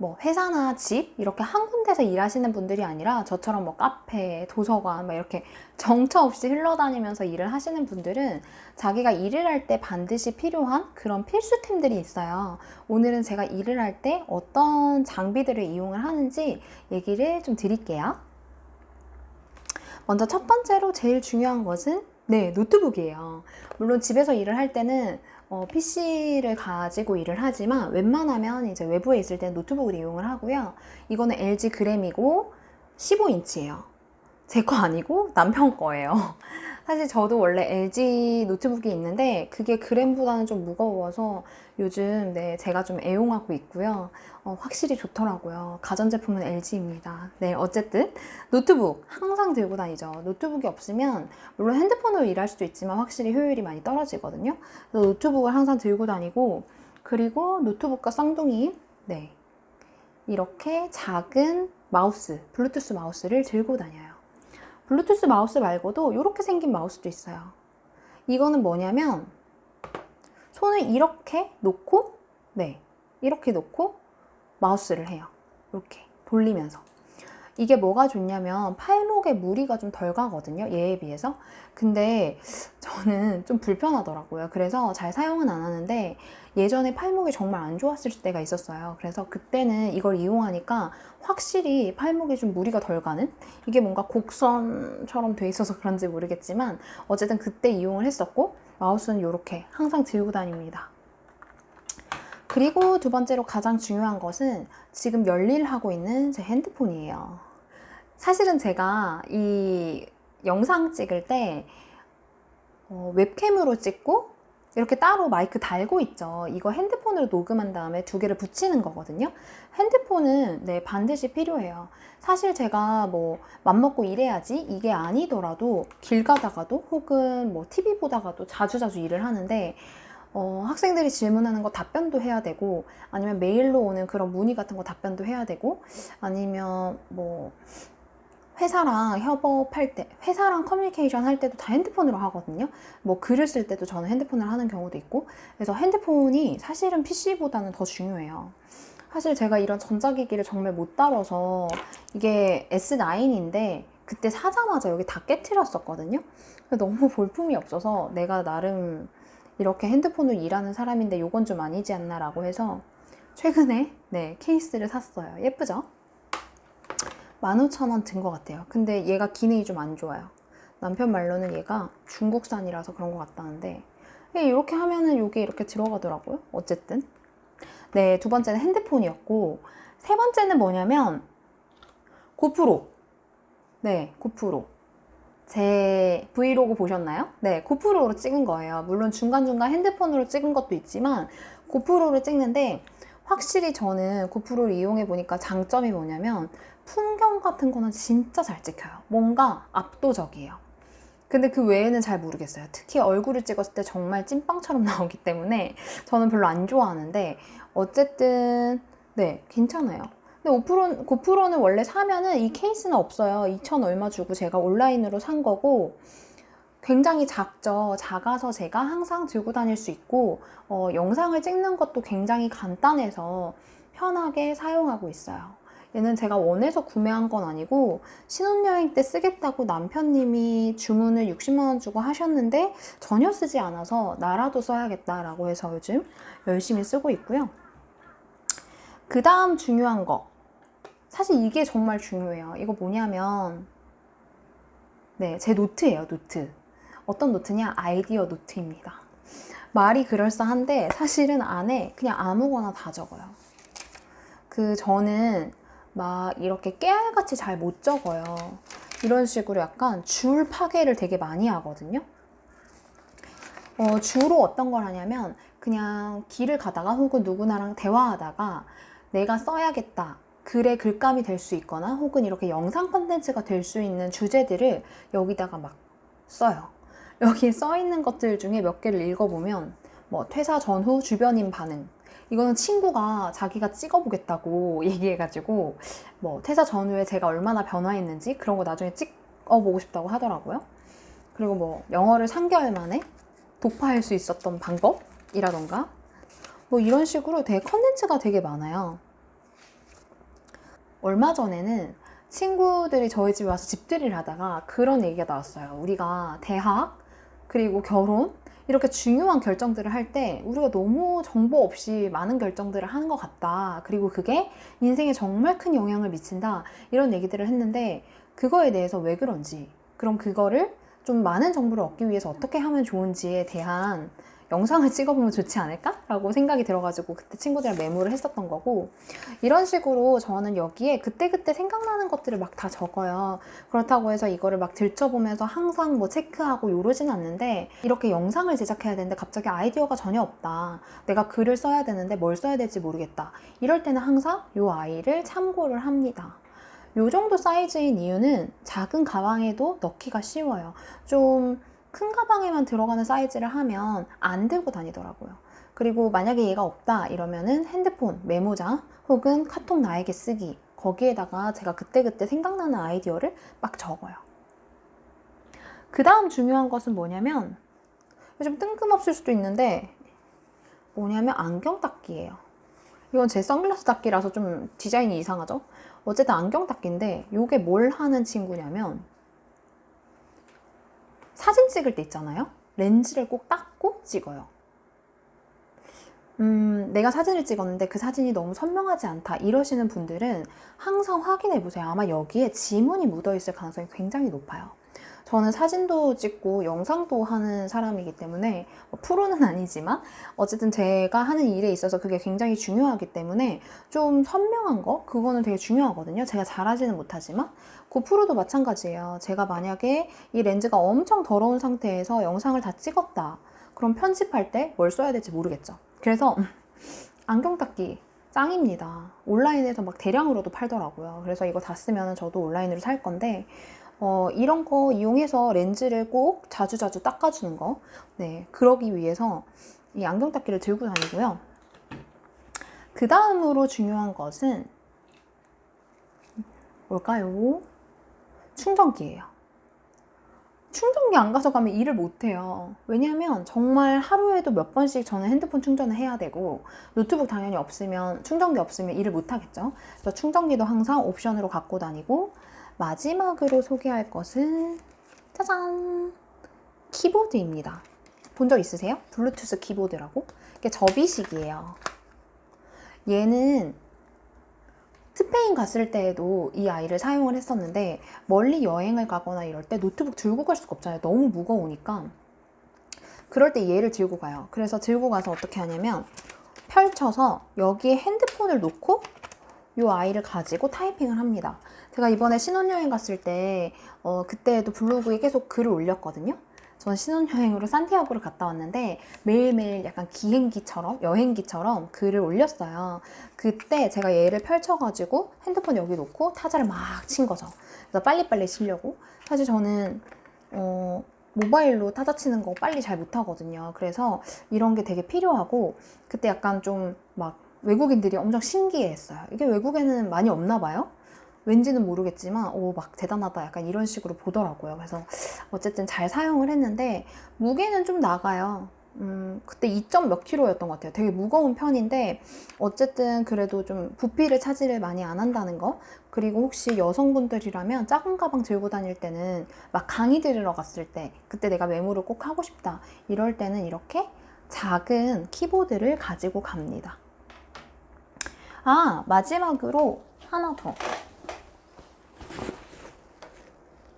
뭐 회사나 집 이렇게 한 군데서 일하시는 분들이 아니라 저처럼 뭐 카페, 도서관 막 이렇게 정처 없이 흘러다니면서 일을 하시는 분들은 자기가 일을 할 때 반드시 필요한 그런 필수템들이 있어요. 오늘은 제가 일을 할 때 어떤 장비들을 이용을 하는지 얘기를 좀 드릴게요. 먼저 첫 번째로 제일 중요한 것은 네, 노트북이에요. 물론 집에서 일을 할 때는 어, PC를 가지고 일을 하지만 웬만하면 이제 외부에 있을 때는 노트북을 이용을 하고요. 이거는 LG 그램이고 15인치예요. 제 거 아니고 남편 거예요. 사실 저도 원래 LG 노트북이 있는데 그게 그램보다는 좀 무거워서 요즘 네, 제가 좀 애용하고 있고요. 어, 확실히 좋더라고요. 가전제품은 LG입니다. 네, 어쨌든 노트북 항상 들고 다니죠. 노트북이 없으면 물론 핸드폰으로 일할 수도 있지만 확실히 효율이 많이 떨어지거든요. 그래서 노트북을 항상 들고 다니고 그리고 노트북과 쌍둥이 네 이렇게 작은 마우스, 블루투스 마우스를 들고 다녀요. 블루투스 마우스 말고도 이렇게 생긴 마우스도 있어요. 이거는 뭐냐면 손을 이렇게 놓고 네 이렇게 놓고 마우스를 해요. 이렇게 돌리면서. 이게 뭐가 좋냐면 팔목에 무리가 좀 덜 가거든요. 얘에 비해서. 근데 저는 좀 불편하더라고요. 그래서 잘 사용은 안 하는데 예전에 팔목이 정말 안 좋았을 때가 있었어요. 그래서 그때는 이걸 이용하니까 확실히 팔목에 좀 무리가 덜 가는? 이게 뭔가 곡선처럼 돼 있어서 그런지 모르겠지만 어쨌든 그때 이용을 했었고 마우스는 이렇게 항상 들고 다닙니다. 그리고 두 번째로 가장 중요한 것은 지금 열일하고 있는 제 핸드폰이에요. 사실은 제가 이 영상 찍을 때 어, 웹캠으로 찍고 이렇게 따로 마이크 달고 있죠. 이거 핸드폰으로 녹음한 다음에 두 개를 붙이는 거거든요. 핸드폰은 네, 반드시 필요해요. 사실 제가 뭐 맘먹고 일해야지 이게 아니더라도 길 가다가도 혹은 뭐 TV 보다가도 자주자주 일을 하는데 어, 학생들이 질문하는 거 답변도 해야 되고 아니면 메일로 오는 그런 문의 같은 거 답변도 해야 되고 아니면 뭐 회사랑 협업할 때, 회사랑 커뮤니케이션 할 때도 다 핸드폰으로 하거든요. 뭐 글을 쓸 때도 저는 핸드폰을 하는 경우도 있고. 그래서 핸드폰이 사실은 PC보다는 더 중요해요. 사실 제가 이런 전자기기를 정말 못 다뤄서 이게 S9인데 그때 사자마자 여기 다 깨트렸었거든요. 너무 볼품이 없어서 내가 나름 이렇게 핸드폰으로 일하는 사람인데 요건 좀 아니지 않나 라고 해서 최근에 네 케이스를 샀어요. 예쁘죠? 15,000원 든 것 같아요. 근데 얘가 기능이 좀 안 좋아요. 남편 말로는 얘가 중국산이라서 그런 것 같다는데 이렇게 하면은 이게 이렇게 들어가더라고요. 어쨌든 네, 두 번째는 핸드폰이었고 세 번째는 뭐냐면 고프로 네, 고프로 제 브이로그 보셨나요? 네, 고프로로 찍은 거예요. 물론 중간중간 핸드폰으로 찍은 것도 있지만 고프로를 찍는데 확실히 저는 고프로를 이용해 보니까 장점이 뭐냐면 풍경 같은 거는 진짜 잘 찍혀요. 뭔가 압도적이에요. 근데 그 외에는 잘 모르겠어요. 특히 얼굴을 찍었을 때 정말 찐빵처럼 나오기 때문에 저는 별로 안 좋아하는데 어쨌든 네 괜찮아요. 근데 고프로, 고프로는 원래 사면은 이 케이스는 없어요. 2천 얼마 주고 제가 온라인으로 산 거고 굉장히 작죠. 작아서 제가 항상 들고 다닐 수 있고 어, 영상을 찍는 것도 굉장히 간단해서 편하게 사용하고 있어요. 얘는 제가 원해서 구매한 건 아니고 신혼여행 때 쓰겠다고 남편님이 주문을 60만 원 주고 하셨는데 전혀 쓰지 않아서 나라도 써야겠다라고 해서 요즘 열심히 쓰고 있고요. 그 다음 중요한 거. 사실 이게 정말 중요해요. 이거 뭐냐면, 네, 제 노트예요, 노트. 어떤 노트냐? 아이디어 노트입니다. 말이 그럴싸한데 사실은 안에 그냥 아무거나 다 적어요. 그 저는 막 이렇게 깨알같이 잘 못 적어요. 이런 식으로 약간 줄 파괴를 되게 많이 하거든요. 어, 주로 어떤 걸 하냐면 그냥 길을 가다가 혹은 누구나랑 대화하다가 내가 써야겠다. 글의 글감이 될 수 있거나 혹은 이렇게 영상 컨텐츠가 될 수 있는 주제들을 여기다가 막 써요. 여기에 써 있는 것들 중에 몇 개를 읽어보면 뭐 퇴사 전후 주변인 반응 이거는 친구가 자기가 찍어보겠다고 얘기해가지고 뭐 퇴사 전후에 제가 얼마나 변화했는지 그런 거 나중에 찍어보고 싶다고 하더라고요. 그리고 뭐 영어를 3개월 만에 독파할 수 있었던 방법이라던가 뭐 이런 식으로 되게 컨텐츠가 되게 많아요. 얼마 전에는 친구들이 저희 집에 와서 집들이를 하다가 그런 얘기가 나왔어요. 우리가 대학, 그리고 결혼, 이렇게 중요한 결정들을 할 때 우리가 너무 정보 없이 많은 결정들을 하는 것 같다. 그리고 그게 인생에 정말 큰 영향을 미친다. 이런 얘기들을 했는데 그거에 대해서 왜 그런지, 그럼 그거를 좀 많은 정보를 얻기 위해서 어떻게 하면 좋은지에 대한 영상을 찍어보면 좋지 않을까 라고 생각이 들어가지고 그때 친구들이랑 메모를 했었던 거고 이런 식으로 저는 여기에 그때그때 생각나는 것들을 막 다 적어요. 그렇다고 해서 이거를 막 들춰보면서 항상 뭐 체크하고 이러진 않는데 이렇게 영상을 제작해야 되는데 갑자기 아이디어가 전혀 없다. 내가 글을 써야 되는데 뭘 써야 될지 모르겠다. 이럴 때는 항상 이 아이를 참고를 합니다. 요 정도 사이즈인 이유는 작은 가방에도 넣기가 쉬워요. 좀 큰 가방에만 들어가는 사이즈를 하면 안 들고 다니더라고요. 그리고 만약에 얘가 없다 이러면은 핸드폰, 메모장 혹은 카톡 나에게 쓰기 거기에다가 제가 그때그때 생각나는 아이디어를 막 적어요. 그 다음 중요한 것은 뭐냐면 좀 뜬금없을 수도 있는데 뭐냐면 안경 닦기예요. 이건 제 선글라스 닦기라서 좀 디자인이 이상하죠? 어쨌든 안경 닦기인데 이게 뭘 하는 친구냐면 사진 찍을 때 있잖아요. 렌즈를 꼭 닦고 찍어요. 음, 내가 사진을 찍었는데 그 사진이 너무 선명하지 않다. 이러시는 분들은 항상 확인해 보세요. 아마 여기에 지문이 묻어 있을 가능성이 굉장히 높아요. 저는 사진도 찍고 영상도 하는 사람이기 때문에 뭐 프로는 아니지만 어쨌든 제가 하는 일에 있어서 그게 굉장히 중요하기 때문에 좀 선명한 거 그거는 되게 중요하거든요. 제가 잘하지는 못하지만 그 프로도 마찬가지예요. 제가 만약에 이 렌즈가 엄청 더러운 상태에서 영상을 다 찍었다. 그럼 편집할 때 뭘 써야 될지 모르겠죠. 그래서 안경 닦기 짱입니다. 온라인에서 막 대량으로도 팔더라고요. 그래서 이거 다 쓰면 저도 온라인으로 살 건데 어, 이런 거 이용해서 렌즈를 꼭 자주자주 닦아주는 거. 네, 그러기 위해서 이 안경 닦기를 들고 다니고요. 그 다음으로 중요한 것은 뭘까요? 충전기예요. 충전기 안 가져가면 일을 못 해요. 왜냐면 정말 하루에도 몇 번씩 저는 핸드폰 충전을 해야 되고 노트북 당연히 없으면 충전기 없으면 일을 못 하겠죠. 그래서 충전기도 항상 옵션으로 갖고 다니고 마지막으로 소개할 것은 짜잔 키보드입니다. 본 적 있으세요? 블루투스 키보드라고? 이게 접이식이에요. 얘는 스페인 갔을 때에도 이 아이를 사용을 했었는데 멀리 여행을 가거나 이럴 때 노트북 들고 갈 수가 없잖아요. 너무 무거우니까. 그럴 때 얘를 들고 가요. 그래서 들고 가서 어떻게 하냐면 펼쳐서 여기에 핸드폰을 놓고 이 아이를 가지고 타이핑을 합니다. 제가 이번에 신혼여행 갔을 때 어, 그때도 블로그에 계속 글을 올렸거든요. 저는 신혼여행으로 산티아고를 갔다 왔는데 매일매일 약간 기행기처럼 여행기처럼 글을 올렸어요. 그때 제가 얘를 펼쳐가지고 핸드폰 여기 놓고 타자를 막 친 거죠. 그래서 빨리빨리 치려고. 사실 저는 어, 모바일로 타자 치는 거 빨리 잘 못하거든요. 그래서 이런 게 되게 필요하고 그때 약간 좀막 외국인들이 엄청 신기해했어요. 이게 외국에는 많이 없나 봐요. 왠지는 모르겠지만 오 막 대단하다 약간 이런 식으로 보더라고요. 그래서 어쨌든 잘 사용을 했는데 무게는 좀 나가요. 음, 그때 2점 몇 킬로였던 것 같아요. 되게 무거운 편인데 어쨌든 그래도 좀 부피를 차지를 많이 안 한다는 거. 그리고 혹시 여성분들이라면 작은 가방 들고 다닐 때는 막 강의 들으러 갔을 때 그때 내가 메모를 꼭 하고 싶다. 이럴 때는 이렇게 작은 키보드를 가지고 갑니다. 아, 마지막으로 하나 더.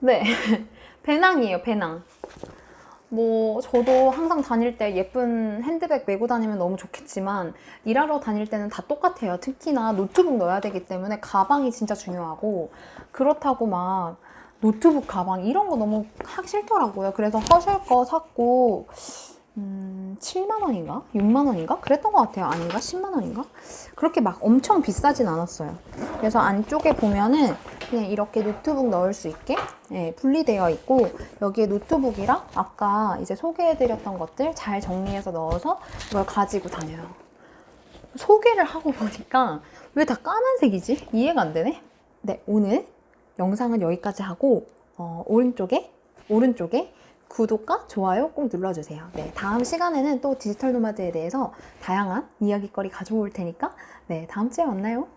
네. 배낭이에요, 배낭. 뭐, 저도 항상 다닐 때 예쁜 핸드백 메고 다니면 너무 좋겠지만, 일하러 다닐 때는 다 똑같아요. 특히나 노트북 넣어야 되기 때문에 가방이 진짜 중요하고, 그렇다고 막 노트북 가방 이런 거 너무 하기 싫더라고요. 그래서 허실 거 샀고, 음, 7만 원인가? 6만 원인가? 그랬던 것 같아요. 아닌가? 10만 원인가? 그렇게 막 엄청 비싸진 않았어요. 그래서 안쪽에 보면은 그냥 이렇게 노트북 넣을 수 있게 예, 분리되어 있고 여기에 노트북이랑 아까 이제 소개해드렸던 것들 잘 정리해서 넣어서 이걸 가지고 다녀요. 소개를 하고 보니까 왜 다 까만색이지? 이해가 안 되네? 네, 오늘 영상은 여기까지 하고 어, 오른쪽에 오른쪽에 구독과 좋아요 꼭 눌러주세요. 네, 다음 시간에는 또 디지털 노마드에 대해서 다양한 이야기거리 가져올 테니까 네, 다음 주에 만나요.